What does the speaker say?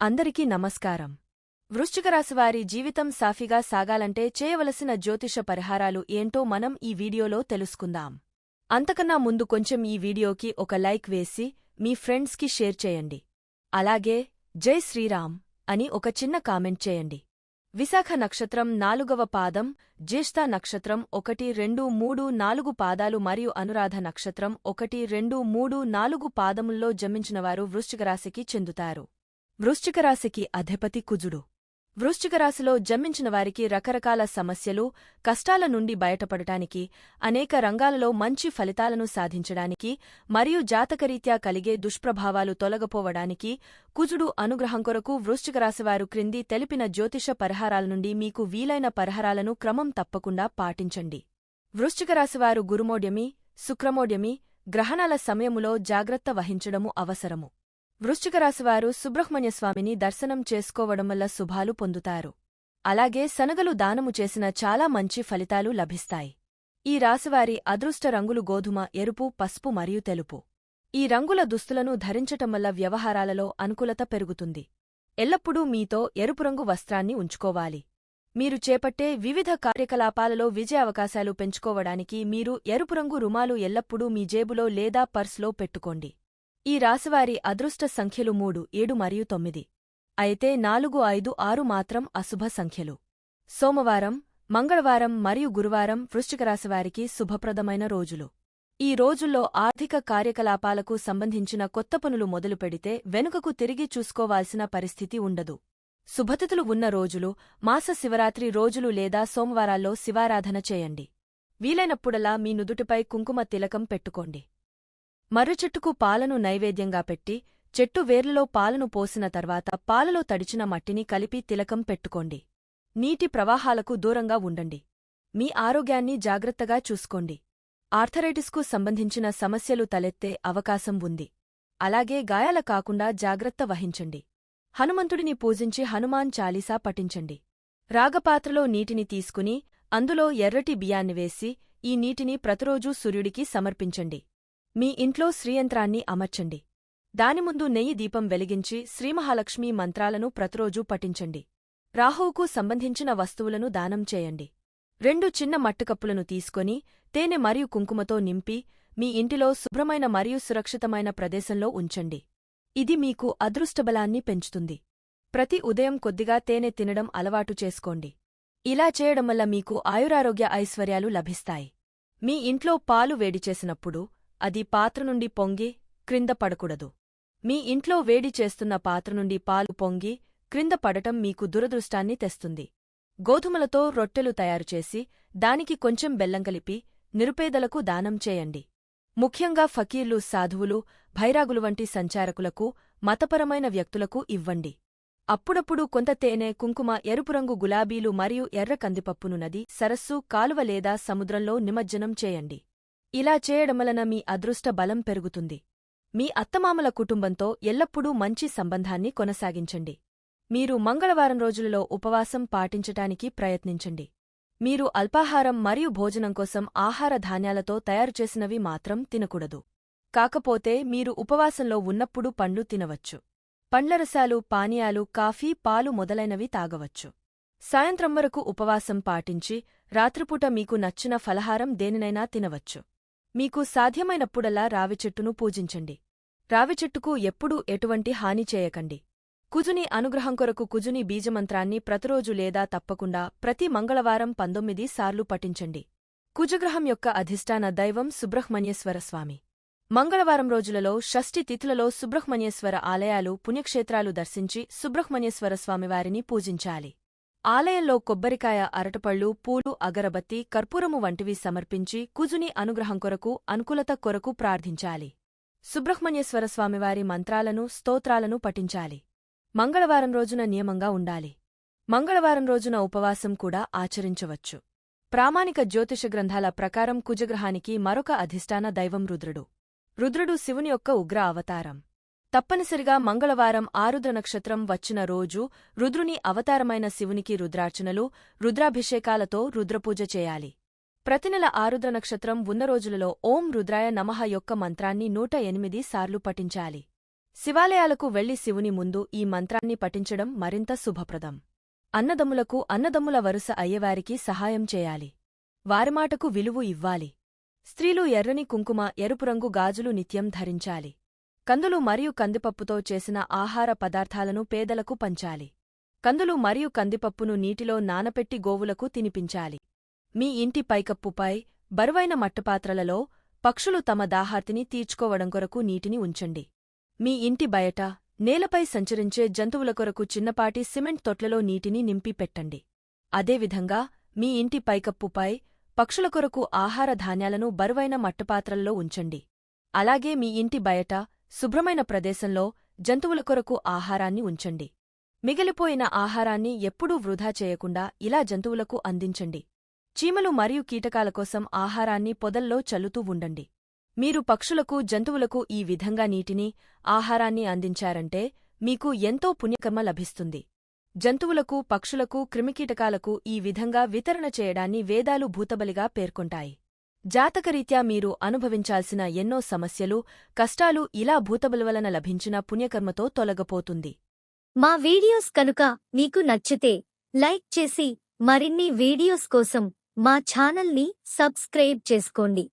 అందరికీ నమస్కారం. వృశ్చికరాశివారి జీవితం సాఫీగా సాగాలంటే చేయవలసిన జ్యోతిష పరిహారాలు ఏంటో మనం ఈ వీడియోలో తెలుసుకుందాం. అంతకన్నా ముందు కొంచెం ఈ వీడియోకి ఒక లైక్ వేసి మీ ఫ్రెండ్స్కి షేర్ చేయండి. అలాగే జై శ్రీరామ్ అని ఒక చిన్న కామెంట్ చేయండి. విశాఖ నక్షత్రం నాలుగవ పాదం జ్యేష్ఠ నక్షత్రం ఒకటి రెండు మూడు నాలుగు పాదాలు మరియు అనురాధ నక్షత్రం ఒకటి రెండు మూడు నాలుగు పాదముల్లో జమించినవారు వృశ్చికరాశికి చెందుతారు. వృశ్చికరాశికి అధిపతి కుజుడు. వృశ్చికరాశిలో జన్మించిన వారికి రకరకాల సమస్యలు కష్టాల నుండి బయటపడటానికి అనేక రంగాలలో మంచి ఫలితాలను సాధించడానికి మరియు జాతకరీత్యా కలిగే దుష్ప్రభావాలు తొలగపోవడానికి కుజుడు అనుగ్రహం కొరకు వృశ్చికరాశివారు క్రింది తెలిపిన జ్యోతిష పరిహారాల నుండి మీకు వీలైన పరిహారాలను క్రమం తప్పకుండా పాటించండి. వృశ్చికరాశివారు గురుమోడ్యమి శుక్రమోడ్యమి గ్రహణాల సమయములో జాగ్రత్త వహించడము అవసరము. వృశ్చికరాశివారు సుబ్రహ్మణ్యస్వామిని దర్శనం చేసుకోవడం వల్ల శుభాలు పొందుతారు. అలాగే శనగలు దానము చేసిన చాలా మంచి ఫలితాలు లభిస్తాయి. ఈ రాశివారి అదృష్ట రంగులు గోధుమ ఎరుపు పసుపు మరియు తెలుపు. ఈ రంగుల దుస్తులను ధరించటం వల్ల వ్యవహారాలలో అనుకూలత పెరుగుతుంది. ఎల్లప్పుడూ మీతో ఎరుపు రంగు వస్త్రాన్ని ఉంచుకోవాలి. మీరు చేపట్టే వివిధ కార్యకలాపాలలో విజయ అవకాశాలు పెంచుకోవడానికి మీరు ఎరుపు రంగు రుమాలు ఎల్లప్పుడూ మీ జేబులో లేదా పర్స్లో పెట్టుకోండి. ఈ రాశివారి అదృష్ట సంఖ్యలు మూడు ఏడు మరియు తొమ్మిది. అయితే నాలుగు ఐదు ఆరు మాత్రం అశుభ సంఖ్యలు. సోమవారం మంగళవారం మరియు గురువారం వృశ్చికరాశివారికి శుభప్రదమైన రోజులు. ఈ రోజుల్లో ఆర్థిక కార్యకలాపాలకు సంబంధించిన కొత్త పనులు మొదలుపెడితే వెనుకకు తిరిగి చూసుకోవాల్సిన పరిస్థితి ఉండదు. శుభతిథులు ఉన్న రోజులు మాస శివరాత్రి రోజులు లేదా సోమవారాల్లో శివారాధన చేయండి. వీలైనప్పుడలా మీ నుదుటిపై కుంకుమ తిలకం పెట్టుకోండి. మర్రిచెట్టుకు పాలను నైవేద్యంగా పెట్టి చెట్టు వేర్లలో పాలను పోసిన తర్వాత పాలలో తడిచిన మట్టిని కలిపి తిలకం పెట్టుకోండి. నీటి ప్రవాహాలకు దూరంగా ఉండండి. మీ ఆరోగ్యాన్ని జాగ్రత్తగా చూసుకోండి. ఆర్థరైటిస్కు సంబంధించిన సమస్యలు తలెత్తే అవకాశం ఉంది. అలాగే గాయాల కాకుండా జాగ్రత్త వహించండి. హనుమంతుడిని పూజించి హనుమాన్ చాలీసా పఠించండి. రాగపాత్రలో నీటిని తీసుకుని అందులో ఎర్రటి బియ్యాన్ని వేసి ఈ నీటిని ప్రతిరోజూ సూర్యుడికి సమర్పించండి. మీ ఇంట్లో శ్రీయంత్రాన్ని అమర్చండి. దాని ముందు నెయ్యి దీపం వెలిగించి శ్రీమహాలక్ష్మీ మంత్రాలను ప్రతిరోజూ పఠించండి. రాహువుకు సంబంధించిన వస్తువులను దానం చేయండి. రెండు చిన్న మట్టుకప్పులను తీసుకొని తేనె మరియు కుంకుమతో నింపి మీ ఇంటిలో శుభ్రమైన మరియు సురక్షితమైన ప్రదేశంలో ఉంచండి. ఇది మీకు అదృష్టబలాన్ని పెంచుతుంది. ప్రతి ఉదయం కొద్దిగా తేనె తినడం అలవాటు చేసుకోండి. ఇలా చేయడం వల్ల మీకు ఆయురారోగ్య ఐశ్వర్యాలు లభిస్తాయి. మీ ఇంట్లో పాలు వేడి చేసినప్పుడు అది పాత్ర నుండి పొంగి క్రింద పడకూడదు. మీ ఇంట్లో వేడి చేస్తున్న పాత్ర నుండి పాలు పొంగి క్రింద పడటం మీకు దురదృష్టాన్ని తెస్తుంది. గోధుమలతో రొట్టెలు తయారుచేసి దానికి కొంచెం బెల్లం కలిపి నిరుపేదలకు దానం చేయండి. ముఖ్యంగా ఫకీర్లు సాధువులు భైరాగులు వంటి సంచారకులకు మతపరమైన వ్యక్తులకు ఇవ్వండి. అప్పుడప్పుడు కొంత తేనె కుంకుమ ఎరుపురంగు గులాబీలు మరియు ఎర్ర కందిపప్పును నది సరస్సు కాలువ లేదా సముద్రంలో నిమజ్జనం చేయండి. ఇలా చేయడం వలన మీ అదృష్ట బలం పెరుగుతుంది. మీ అత్తమామల కుటుంబంతో ఎల్లప్పుడూ మంచి సంబంధాన్ని కొనసాగించండి. మీరు మంగళవారం రోజులలో ఉపవాసం పాటించటానికి ప్రయత్నించండి. మీరు అల్పాహారం మరియు భోజనం కోసం ఆహార ధాన్యాలతో తయారుచేసినవి మాత్రం తినకూడదు. కాకపోతే మీరు ఉపవాసంలో ఉన్నప్పుడు పండ్లు తినవచ్చు. పండ్లరసాలు పానీయాలు కాఫీ పాలు మొదలైనవి తాగవచ్చు. సాయంత్రం వరకు ఉపవాసం పాటించి రాత్రిపూట మీకు నచ్చిన ఫలహారం దేనినైనా తినవచ్చు. మీకు సాధ్యమైనప్పుడల్లా రావిచెట్టును పూజించండి. రావిచెట్టుకు ఎప్పుడూ ఎటువంటి హాని చేయకండి. కుజుని అనుగ్రహం కొరకు కుజుని బీజమంత్రాన్ని ప్రతిరోజు లేదా తప్పకుండా ప్రతి మంగళవారం పంతొమ్మిది సార్లు పఠించండి. కుజగ్రహం యొక్క అధిష్టాన దైవం సుబ్రహ్మణ్యేశ్వరస్వామి మంగళవారం రోజులలో షష్ఠి తిథులలో సుబ్రహ్మణ్యేశ్వర ఆలయాలు పుణ్యక్షేత్రాలు దర్శించి సుబ్రహ్మణ్యేశ్వర స్వామివారిని పూజించాలి. ఆలయంలో కొబ్బరికాయ అరటపళ్ళు పూలు అగరబత్తి కర్పూరము వంటివి సమర్పించి కుజుని అనుగ్రహం కొరకు అనుకూలత కొరకు ప్రార్థించాలి. సుబ్రహ్మణ్యేశ్వరస్వామివారి మంత్రాలను స్తోత్రాలను పఠించాలి. మంగళవారం రోజున నియమంగా ఉండాలి. మంగళవారం రోజున ఉపవాసం కూడా ఆచరించవచ్చు. ప్రామాణిక జ్యోతిష గ్రంథాల ప్రకారం కుజగ్రహానికి మరొక అధిష్టాన దైవం రుద్రుడు. రుద్రుడు శివుని యొక్క ఉగ్ర అవతారం. తప్పనిసరిగా మంగళవారం ఆరుద్ర నక్షత్రం వచ్చిన రోజు రుద్రుని అవతారమైన శివునికి రుద్రార్చనలు రుద్రాభిషేకాలతో రుద్రపూజ చేయాలి. ప్రతినెల ఆరుద్ర నక్షత్రం ఉన్న రోజులలో ఓం రుద్రాయ నమః యొక్క మంత్రాన్ని నూట ఎనిమిది సార్లు పఠించాలి. శివాలయాలకు వెళ్ళి శివుని ముందు ఈ మంత్రాన్ని పఠించడం మరింత శుభప్రదం. అన్నదమ్ములకు అన్నదమ్ముల వరుస అయ్యేవారికి సహాయం చేయాలి. వారిమాటకు విలువు ఇవ్వాలి. స్త్రీలు ఎర్రని కుంకుమ ఎరుపు రంగు గాజులు నిత్యం ధరించాలి. కందులు మరియు కందిపప్పుతో చేసిన ఆహార పదార్థాలను పేదలకు పంచాలి. కందులు మరియు కందిపప్పును నీటిలో నానపెట్టి గోవులకు తినిపించాలి. మీ ఇంటి పైకప్పుపై బరువైన మట్టపాత్రలలో పక్షులు తమ దాహార్తిని తీర్చుకోవడం కొరకు నీటిని ఉంచండి. మీ ఇంటి బయట నేలపై సంచరించే జంతువుల కొరకు చిన్నపాటి సిమెంట్ తొట్లలో నీటిని నింపి పెట్టండి. అదేవిధంగా మీ ఇంటి పైకప్పుపై పక్షుల కొరకు ఆహార ధాన్యాలను బరువైన మట్టపాత్రల్లో ఉంచండి. అలాగే మీ ఇంటి బయట శుభ్రమైన ప్రదేశంలో జంతువుల కొరకు ఆహారాన్ని ఉంచండి. మిగిలిపోయిన ఆహారాన్ని ఎప్పుడూ వృధా చేయకుండా ఇలా జంతువులకు అందించండి. చీమలు మరియు కీటకాల కోసం ఆహారాన్ని పొదల్లో చల్లుతూ ఉండండి. మీరు పక్షులకు జంతువులకు ఈ విధంగా నీటిని ఆహారాన్ని అందించారంటే మీకు ఎంతో పుణ్యకర్మ లభిస్తుంది. జంతువులకు పక్షులకు క్రిమికీటకాలకు ఈ విధంగా వితరణ చేయడాన్ని వేదాలు భూతబలిగా పేర్కొంటాయి. జాతకరీత్యా మీరు అనుభవించాల్సిన ఎన్నో సమస్యలు కష్టాలు ఇలా భూతబలవలన లభించిన పుణ్యకర్మతో తొలగపోతుంది. మా వీడియోస్ కనుక మీకు నచ్చితే లైక్ చేసి మరిన్ని వీడియోస్ కోసం మా ఛానల్ని సబ్స్క్రైబ్ చేసుకోండి.